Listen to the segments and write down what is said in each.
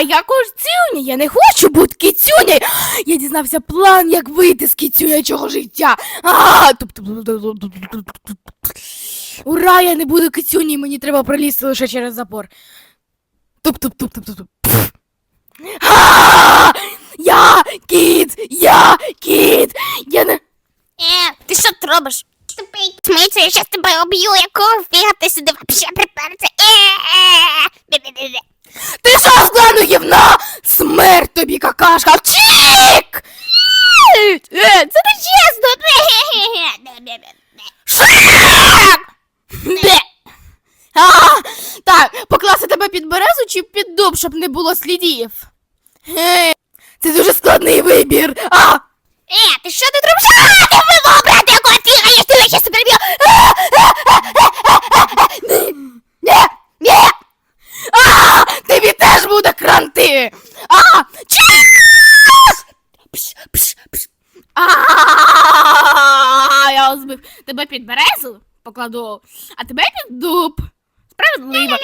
Я кицюня, я не хочу бути кицюнею. Я дізнався план, як вийти з кицюнячого життя. Ура, я не буду кицюні, мені треба пролізти лише через забор. Туп-туп-туп-туп-туп. Я кіт! Я кіт! Я не. Е, ти що тут робиш? Тупий я щас тебе об'ю, якого фіга ти сюди вообще приперся? Е-е-е. Ти що з клану гівна? Смерть тобі какашка! Чік! Е, це не чесно! Бе! А, так, покласти тебе під березу чи під дуб, щоб не було слідів. Е, це дуже складний вибір. А! Е, ти що тут робиш? А, ти вивов, брат, якого фіга, я ж тебе щас переб'ю. Ні! Ні! А! Тобі теж буде кранти! А! Чик! Пш, пш, пш. А! Я збив тебе під березу покладу, а тебе під дуб. Справедливо.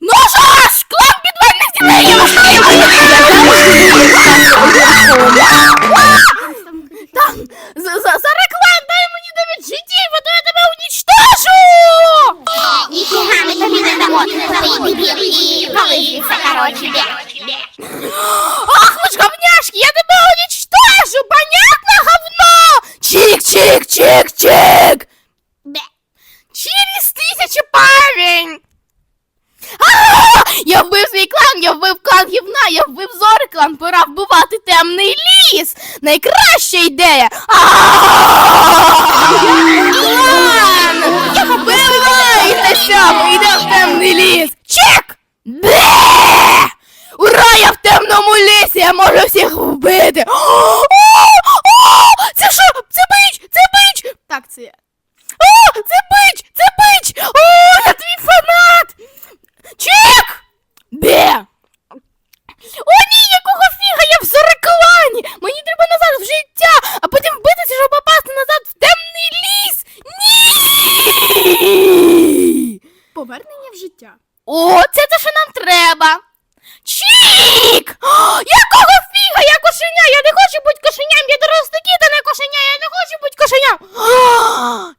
Ну що ж, клан підвальних дітей, Там, за, за, за реклам дай мені 9 життів, а то я тебе унічтожу! Ніфіга ми тобі не дамо, ти дебіл, і короче. Ах, ви ж говняшки, я тебе уничтожу, понятно, говно? Чик, чик, чик, чик! Бе. Через тисячу парень! А, я вбив свій клан, я вбив клан гівна, я вбив зори клан, пора вбивати темний ліс! Найкраща ідея! Вбивайтеся, ми йдемо в темний ліс! Чек! Бе! Ура, я в темному лісі, я можу всіх вбити! Це що? Це бич! Це бич! Так, це я. О, це бич! Це бич! О, повернення в життя. О, це те, що нам треба. Чік! О, якого фіга? Я кошеня! Я не хочу бути кошеням, я дорослий кіт, а кошеня, я не хочу бути кошеням.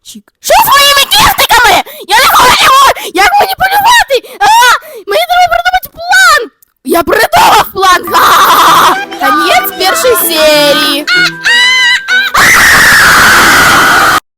Чік. Що з моїми тістиками? Я не хочу! Як мені полювати? А, мені треба придумати план! Я придумав план! Ха-ха-ха! Конець першої серії.